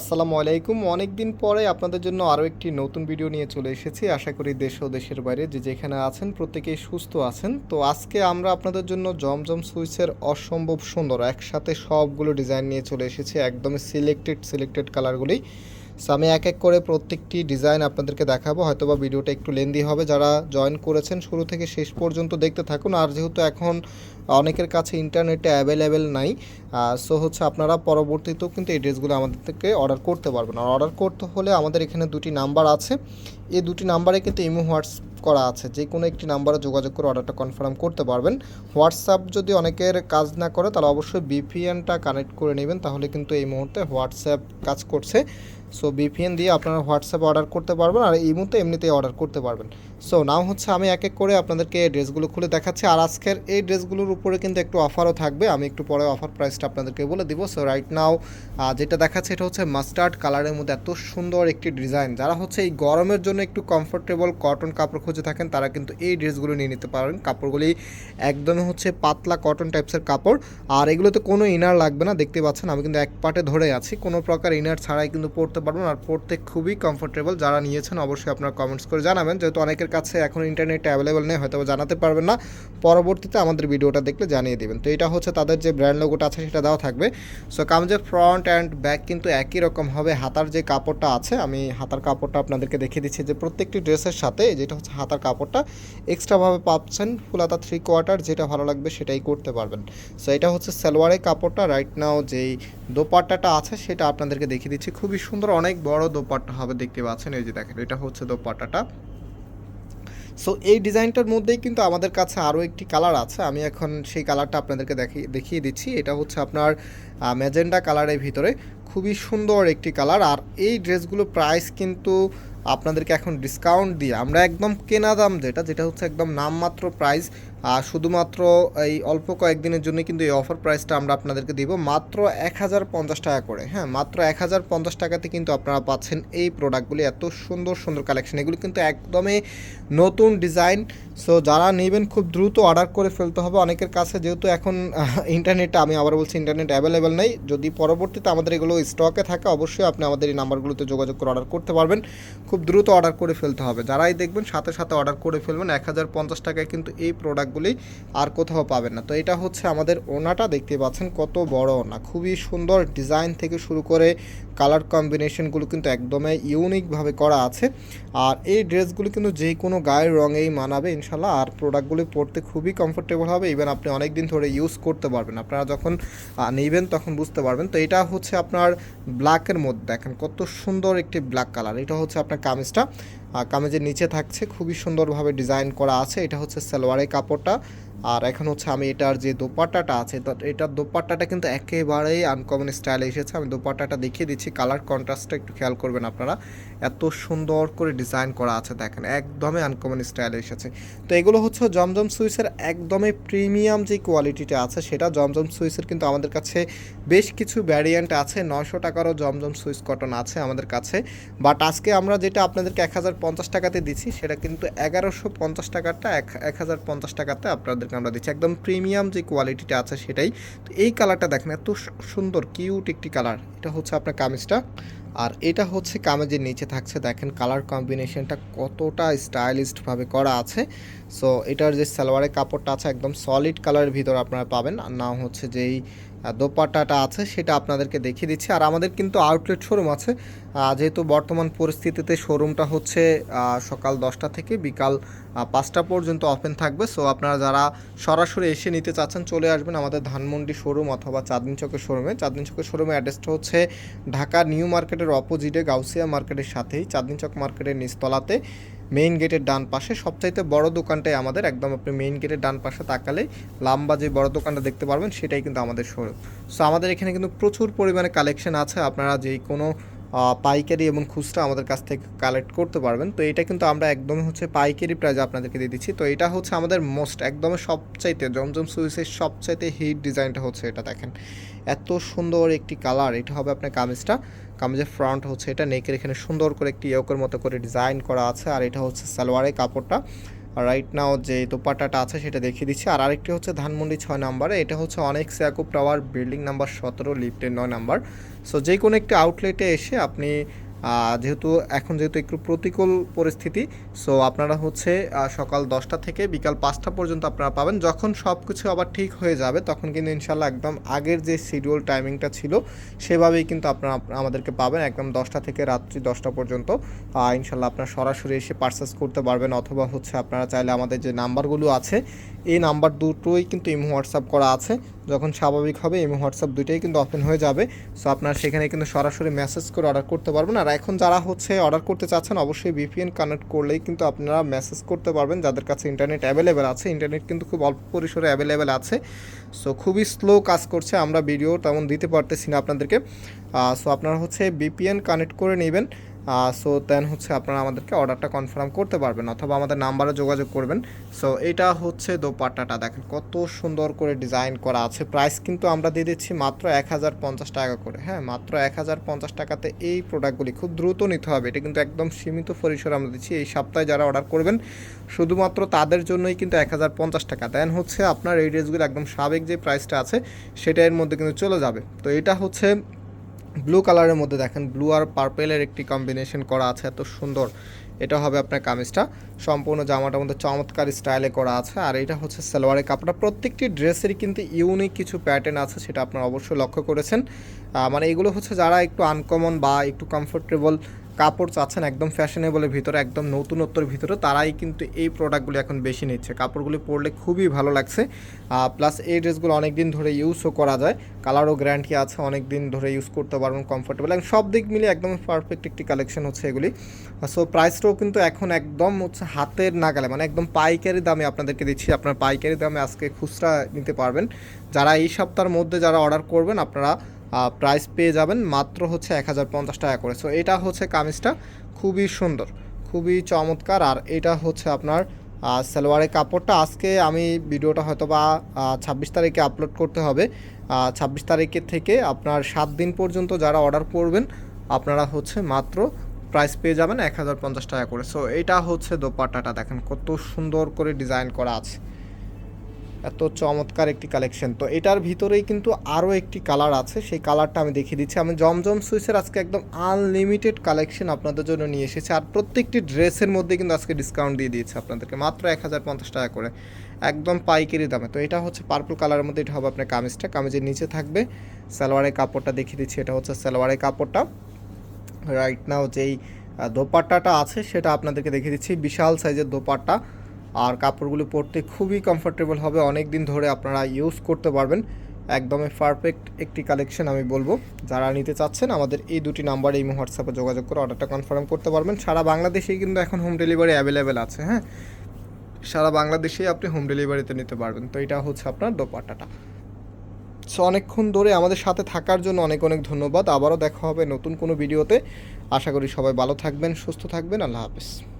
আসসালামু আলাইকুম। অনেক দিন পরে আপনাদের জন্য আরও একটি নতুন ভিডিও নিয়ে চলে এসেছি। আশা করি দেশ ও দেশের বাইরে যে যেখানে আছেন প্রত্যেকেই সুস্থ আছেন। তো আজকে আমরা আপনাদের জন্য জমজম সুইচের অসম্ভব সুন্দর একসাথে সবগুলো ডিজাইন নিয়ে চলে এসেছি। একদম সিলেক্টেড সিলেক্টেড কালারগুলি সো আমি এক এক করে প্রত্যেকটি ডিজাইন আপনাদেরকে দেখাবো হয়তো বা ভিডিওটা একটু লেন্দি হবে। যারা জয়েন করেছেন শুরু থেকে শেষ পর্যন্ত দেখতে থাকুন, আর যেহেতু এখন অনেকের কাছে ইন্টারনেটে অ্যাভেলেবেল নাই সো হচ্ছে আপনারা পরবর্তীতেও কিন্তু এই ড্রেসগুলো আমাদের থেকে অর্ডার করতে পারবেন। আর অর্ডার করতে হলে আমাদের এখানে দুটি নাম্বার আছে। এই দুটি নাম্বারে কিন্তু ইমো হোয়াটসঅ্যাপ করা আছে। যে কোনো একটি নাম্বারে যোগাযোগ করে অর্ডারটা কনফার্ম করতে পারবেন। হোয়াটসঅ্যাপ যদি অনেকের কাজ না করে, তাহলে অবশ্যই বিপিএনটা কানেক্ট করে নেবেন, তাহলে কিন্তু এই মুহূর্তে হোয়াটসঅ্যাপ কাজ করছে। সো বিপিএন দিয়ে আপনারা হোয়াটসঅ্যাপ অর্ডার করতে পারবেন আর এই মুহূর্তে এমনিতেই অর্ডার করতে পারবেন। সো নাও হচ্ছে আমি এক এক করে আপনাদেরকে ড্রেসগুলো খুলে দেখাচ্ছি। আর আজকের এই ড্রেসগুলোর উপরে কিন্তু একটু অফারও থাকবে। আমি একটু পরে অফার প্রাইসটা আপনাদেরকে বলে দিব। সো রাইট নাও যেটা দেখাচ্ছে এটা হচ্ছে মাস্টার্ড কালারের মধ্যে এত সুন্দর একটি ডিজাইন যারা হচ্ছে এই গরমের জন্য একটু কমফোর্টেবল কটন কাপড় খুঁজে থাকেন, তারা কিন্তু এই ড্রেসগুলো নিয়ে নিতে পারেন। কাপড়গুলি একদমই হচ্ছে পাতলা কটন টাইপসের কাপড়। আর এগুলোতে কোনো ইনার লাগবে না। দেখতে পাচ্ছেন, আমি কিন্তু এক পাটে ধরে আছি। কোনো প্রকার ইনার ছাড়াই কিন্তু পরতে পারবেন। আর পরতে খুবই কমফোর্টেবল যারা নিয়েছেন, অবশ্যই আপনারা কমেন্টস করে জানাবেন। যেহেতু অনেকের কাছে এখন ইন্টারনেট অ্যাভেলেবেল নেই হয়তো জানাতে পারবেন না। পরবর্তীতে আমাদের ভিডিওটা দেখলে জানিয়ে দেবেন। তো এটা হচ্ছে তাদের যে ব্র্যান্ড লোগোটা আছে, সেটা দেওয়া থাকবে। সো কামজের ফ্রন্ট অ্যান্ড ব্যাক কিন্তু একই রকম হবে। হাতার যে কাপড়টা আছে, আমি হাতার কাপড়টা আপনাদেরকে দেখিয়ে দিচ্ছি যে প্রত্যেকটি ড্রেসের সাথে যেটা হচ্ছে হাতার কাপড়টা এক্সট্রাভাবে পাচ্ছেন ফুলাতা থ্রি কোয়ার্টার যেটা ভালো লাগবে সেটাই করতে পারবেন। সো এটা হচ্ছে সালোয়ারের কাপড়টা। রাইট নাও যেই দোপাট্টাটা আছে, সেটা আপনাদেরকে দেখিয়ে দিচ্ছি। খুবই সুন্দর, অনেক বড় দোপাট্টা হবে, দেখতে পাচ্ছেন। এই যে দেখেন, এটা হচ্ছে দোপাট্টাটা। সো এই ডিজাইনটার মধ্যেই কিন্তু আমাদের কাছে আরও একটি কালার আছে। আমি এখন সেই কালারটা আপনাদেরকে দেখিয়ে দেখিয়ে দিচ্ছি। এটা হচ্ছে আপনার ম্যাজেন্ডা কালারের ভিতরে। খুবই সুন্দর একটি কালার আর এই ড্রেসগুলো প্রাইস কিন্তু আপনাদেরকে এখন ডিসকাউন্ট দিয়ে, আমরা একদম কেনা দাম যেটা যেটা হচ্ছে একদম নামমাত্র প্রাইস শুধুমাত্র এই অল্প কয়েকদিনের জন্য কিন্তু এই অফার প্রাইসটা আমরা আপনাদেরকে দিব। মাত্র এক হাজার পঞ্চাশ টাকা করে হ্যাঁ মাত্র এক হাজার পঞ্চাশ টাকাতে কিন্তু আপনারা পাচ্ছেন এই প্রোডাক্টগুলি এত সুন্দর সুন্দর কালেকশন এগুলি কিন্তু একদমই নতুন ডিজাইন সো যারা নেবেন, খুব দ্রুত অর্ডার করে ফেলতে হবে। অনেকের কাছে যেহেতু এখন ইন্টারনেটটা আমি আবার বলছি ইন্টারনেট অ্যাভেলেবেল নেই। যদি পরবর্তীতে আমাদের এগুলো স্টকে থাকে, অবশ্যই আপনি আমাদের এই নাম্বারগুলোতে যোগাযোগ করে অর্ডার করতে পারবেন। খুব দ্রুত অর্ডার করে ফেলতে হবে। যারাই দেখবেন, সাথে সাথে অর্ডার করে ফেলবেন। এক হাজার পঞ্চাশ টাকায় কিন্তু এই প্রোডাক্টগুলি আর কোথাও পাবেন না। তো এটা হচ্ছে আমাদের ওনাটা দেখতে পাচ্ছেন কত বড় ওনা। খুবই সুন্দর ডিজাইন থেকে শুরু করে কালার কম্বিনেশনগুলো কিন্তু একদমই ইউনিকভাবে করা আছে। আর এই ড্রেসগুলো কিন্তু যে কোনো গায়ের রঙেই মানাবে ইনশাল্লাহ। আর প্রোডাক্টগুলি পরতে খুবই কমফোর্টেবল হবে। ইভেন আপনি অনেক দিন ধরে ইউজ করতে পারবেন। আপনারা যখন নেবেন তখন বুঝতে পারবেন। তো এটা হচ্ছে আপনার ব্ল্যাকের মধ্যে। দেখেন কত সুন্দর একটি ব্ল্যাক কালার এটা হচ্ছে আপনার কামিজটা। কামিজের নিচে থাকছে। খুবই সুন্দরভাবে ডিজাইন করা আছে। এটা হচ্ছে সালোয়ারের কাপড়টা। আর এখন হচ্ছে আমি এটার যে দোপাট্টাটা আছে এটার দোপাট্টাটা কিন্তু একেবারেই আনকমন স্টাইলে এসেছে। আমি দোপাট্টাটা দেখিয়ে দিচ্ছি কালার কন্ট্রাস্টটা একটু খেয়াল করবেন আপনারা। এত সুন্দর করে ডিজাইন করা আছে দেখেন, একদমই আনকমন স্টাইলে এসেছে। তো এগুলো হচ্ছে জমজম সুইসের একদমই প্রিমিয়াম যে কোয়ালিটিটা আছে, সেটা জমজম সুইসের কিন্তু আমাদের কাছে বেশ কিছু ভ্যারিয়েন্ট আছে। নশো টাকারও জমজম সুইস কটন আছে আমাদের কাছে। বাট আজকে আমরা যেটা আপনাদেরকে এক হাজার পঞ্চাশ টাকাতে দিচ্ছি, সেটা কিন্তু এগারোশো পঞ্চাশ টাকাটা এক এক হাজার পঞ্চাশ টাকাতে আপনাদেরকে আমরা দিচ্ছি। একদম প্রিমিয়াম যে কোয়ালিটিটা আছে সেটাই। তো এই কালারটা দেখেন, এত সুন্দর কিউট একটি কালার এটা হচ্ছে আপনার কামিজটা। আর এটা হচ্ছে কামেজের নিচে থাকছে, দেখেন কালার কম্বিনেশনটা কতটা স্টাইলিশডভাবে করা আছে। সো এটার যে সালোয়ারের কাপড়টা আছে, একদম সলিড কালারের ভিতর আপনারা পাবেন। আর না হচ্ছে যেই দোপাট্টাটা আছে, সেটা আপনাদেরকে দেখিয়ে দিচ্ছি। আর আমাদের কিন্তু আউটলেট শোরুম আছে। যেহেতু বর্তমান পরিস্থিতিতে শোরুমটা হচ্ছে সকাল দশটা থেকে বিকাল পাঁচটা পর্যন্ত ওপেন থাকবে। সো আপনারা যারা সরাসরি এসে নিতে চাচ্ছেন, চলে আসবেন আমাদের ধানমন্ডি শোরুম অথবা চাঁদনি চকের শোরুমে চাঁদনি চকের শোরুমের অ্যাড্রেসটা হচ্ছে ঢাকা নিউ মার্কেটের অপোজিটে গাউসিয়া মার্কেটের সাথেই, চাঁদনি চক মার্কেটের নিচতলাতে। মেইন গেটের ডান পাশে। সবচাইতে বড় দোকানটাই আমাদের। একদম আপনি মেইন গেটের ডান পাশে তাকালে লাম্বা যে বড় দোকানটা দেখতে পারবেন, সেটাই কিন্তু আমাদের শোরুম। সো আমাদের এখানে কিন্তু প্রচুর পরিমাণে কালেকশন আছে। আপনারা যেই কোনো পাইকারি এবং খুচরা আমাদের কাছ থেকে কালেক্ট করতে পারবেন। তো এটা কিন্তু আমরা একদমই হচ্ছে পাইকারি প্রাইজে আপনাদেরকে দিয়ে দিচ্ছি। তো এটা হচ্ছে আমাদের মোস্ট একদমই সবচাইতে, জমজম সুইসের সবচাইতে হিট ডিজাইনটা হচ্ছে এটা দেখেন। এত সুন্দর একটি কালার এটা হবে আপনার কামিজটা। কামিজের ফ্রন্ট হচ্ছে এটা নেকের এখানে সুন্দর করে একটি ইয়োকের মতো করে ডিজাইন করা আছে। আর এটা হচ্ছে সালোয়ারের কাপড়টা। রাইট নাও যে দোপাট্টাটা আছে সেটা দেখিয়ে দিচ্ছি। আর আরেকটি হচ্ছে ধানমন্ডি ছয় নাম্বারে। এটা হচ্ছে অনেক স্যাকুপ টাওয়ার, বিল্ডিং নাম্বার সতেরো, লিফটের নয় নাম্বার। সো যে কোনো একটি আউটলেটে এসে আপনি যেহেতু এখন যেহেতু একটু প্রতিকূল পরিস্থিতি সো আপনারা হচ্ছে সকাল দশটা থেকে বিকাল পাঁচটা পর্যন্ত আপনারা পাবেন। যখন সব কিছু আবার ঠিক হয়ে যাবে, তখন কিন্তু ইনশাল্লাহ একদম আগের যে শিডিউল টাইমিংটা ছিল, সেভাবেই কিন্তু আপনারা আমাদেরকে পাবেন। একদম দশটা থেকে রাত্রি দশটা পর্যন্ত ইনশাল্লাহ আপনারা সরাসরি এসে পার্সেস করতে পারবেন, অথবা হচ্ছে আপনারা চাইলে আমাদের যে নাম্বারগুলো আছে এই নাম্বার দুটোই কিন্তু ইমো হোয়াটসঅ্যাপ করা আছে। যখন স্বাভাবিক হবে, ইমো হোয়াটসঅ্যাপ দুইটাই কিন্তু ওপেন হয়ে যাবে। সো আপনারা সেখানে কিন্তু সরাসরি মেসেজ করে অর্ডার করতে পারবেন। আর এখন যারা হচ্ছে অর্ডার করতে চাচ্ছেন, অবশ্যই ভিপিএন কানেক্ট করলেই কিন্তু আপনারা মেসেজ করতে পারবেন। যাদের কাছে ইন্টারনেট অ্যাভেলেবেল আছে ইন্টারনেট কিন্তু খুব অল্প পরিসরে অ্যাভেলেবেল আছে। সো খুবই স্লো কাজ করছে। আমরা ভিডিও তেমন দিতে পারতেছি না আপনাদেরকে। সো আপনারা হচ্ছে ভিপিএন কানেক্ট করে নেবেন। সো দেন হচ্ছে আপনারা আমাদেরকে অর্ডারটা কনফার্ম করতে পারবেন অথবা আমাদের নাম্বারে যোগাযোগ করবেন। সো এটা হচ্ছে দোপাট্টাটা। দেখেন কত সুন্দর করে ডিজাইন করা আছে। প্রাইস কিন্তু আমরা দিয়ে দিচ্ছি মাত্র এক হাজার পঞ্চাশ টাকা করে। হ্যাঁ মাত্র এক হাজার পঞ্চাশ টাকাতে এই প্রোডাক্টগুলি খুব দ্রুত নিতে হবে। এটা কিন্তু একদম সীমিত পরিসরে আমরা দিচ্ছি। এই সপ্তাহে যারা অর্ডার করবেন, শুধুমাত্র তাদের জন্যই কিন্তু এক হাজার পঞ্চাশ টাকা। দেন হচ্ছে আপনার এই ড্রেসগুলো একদম সাবেক যে প্রাইসটা আছে, সেটা এর মধ্যে কিন্তু চলে যাবে। তো এটা হচ্ছে ব্লু কালারের মধ্যে দেখেন ব্লু আর পার্পেলের একটি কম্বিনেশন করা আছে, এত সুন্দর। এটা হবে আপনার কামিজটা। সম্পূর্ণ জামাটার মধ্যে চমৎকার স্টাইলে করা আছে। আর এটা হচ্ছে সালোয়ারের কাপড়টা। প্রত্যেকটি ড্রেসেরই কিন্তু ইউনিক কিছু প্যাটার্ন আছে, সেটা আপনারা অবশ্যই লক্ষ্য করেছেন। মানে এগুলো হচ্ছে যারা একটু আনকমন বা একটু কমফোর্টেবল কাপড় চাচ্ছেন একদম ফ্যাশনেবলের ভিতরে, একদম নতুনত্বর ভিতরে, তারাই কিন্তু এই প্রোডাক্টগুলো এখন বেশি নিচ্ছে। কাপড়গুলি পরলে খুবই ভালো লাগছে। প্লাস এই ড্রেসগুলো অনেক দিন ধরে ইউজও করা যায়। কালারও গ্যারান্টি আছে অনেক দিন ধরে ইউজ করতে পারবেন কমফোর্টেবল এবং সব দিক মিলিয়ে একদম পারফেক্ট একটি কালেকশন হচ্ছে এগুলি। সো প্রাইসটাও কিন্তু এখন একদম হচ্ছে হাতের নাগালে মানে একদম পাইকারি দামে আপনাদেরকে দিচ্ছি। আপনার পাইকারি দামে আজকে খুচরা নিতে পারবেন। যারা এই সপ্তাহের মধ্যে যারা অর্ডার করবেন, আপনারা প্রাইস পেয়ে যাবেন মাত্র হচ্ছে এক হাজার পঞ্চাশ টাকা করে। সো এটা হচ্ছে কামিজটা। খুবই সুন্দর, খুবই চমৎকার। আর এটা হচ্ছে আপনার সালোয়ারের কাপড়টা। আজকে আমি ভিডিওটা হয়তো বা ছাব্বিশ তারিখে আপলোড করতে হবে। ছাব্বিশ তারিখে থেকে আপনার সাত দিন পর্যন্ত যারা অর্ডার করবেন, আপনারা হচ্ছে মাত্র প্রাইস পেয়ে যাবেন এক হাজার পঞ্চাশ টাকা করে। সো এটা হচ্ছে দোপাট্টাটা। দেখেন কত সুন্দর করে ডিজাইন করা আছে। এত চমৎকার একটি কালেকশন তো এটার ভিতরেই কিন্তু আরও একটি কালার আছে, সেই কালারটা আমি দেখিয়ে দিচ্ছি। আমি জমজম সুইসের আজকে একদম আনলিমিটেড কালেকশন আপনাদের জন্য নিয়ে এসেছি। আর প্রত্যেকটি ড্রেসের মধ্যে কিন্তু আজকে ডিসকাউন্ট দিয়ে দিয়েছে আপনাদেরকে, মাত্র এক হাজার পঞ্চাশ টাকা করে। একদম পাইকারি দামে। তো এটা হচ্ছে পার্পল কালারের মধ্যে, এটা হবে আপনার কামিজটা। কামিজের নিচে থাকবে সালোয়ারের কাপড়টা, দেখিয়ে দিচ্ছি এটা হচ্ছে সালোয়ারের কাপড়টা। রাইট নাও যেই দোপাট্টাটা আছে সেটা আপনাদেরকে দেখিয়ে দিচ্ছি। বিশাল সাইজের দোপাট্টা। আর কাপড়গুলো পরতে খুবই কমফোর্টেবল হবে। অনেক দিন ধরে আপনারা ইউজ করতে পারবেন। একদমই পারফেক্ট একটি কালেকশন আমি বলব। যারা নিতে চাচ্ছেন, আমাদের এই দুটি নাম্বারে এই হোয়াটসঅ্যাপে যোগাযোগ করে অর্ডারটা কনফার্ম করতে পারবেন। সারা বাংলাদেশেই কিন্তু এখন হোম ডেলিভারি অ্যাভেলেবেল আছে হ্যাঁ? সারা বাংলাদেশেই আপনি হোম ডেলিভারিতে নিতে পারবেন। তো এটা হচ্ছে আপনার দোপাট্টাটা। সো অনেকক্ষণ ধরে আমাদের সাথে থাকার জন্য অনেক অনেক ধন্যবাদ। আবারও দেখা হবে নতুন কোনো ভিডিওতে আশা করি সবাই ভালো থাকবেন, সুস্থ থাকবেন। আল্লাহ হাফেজ।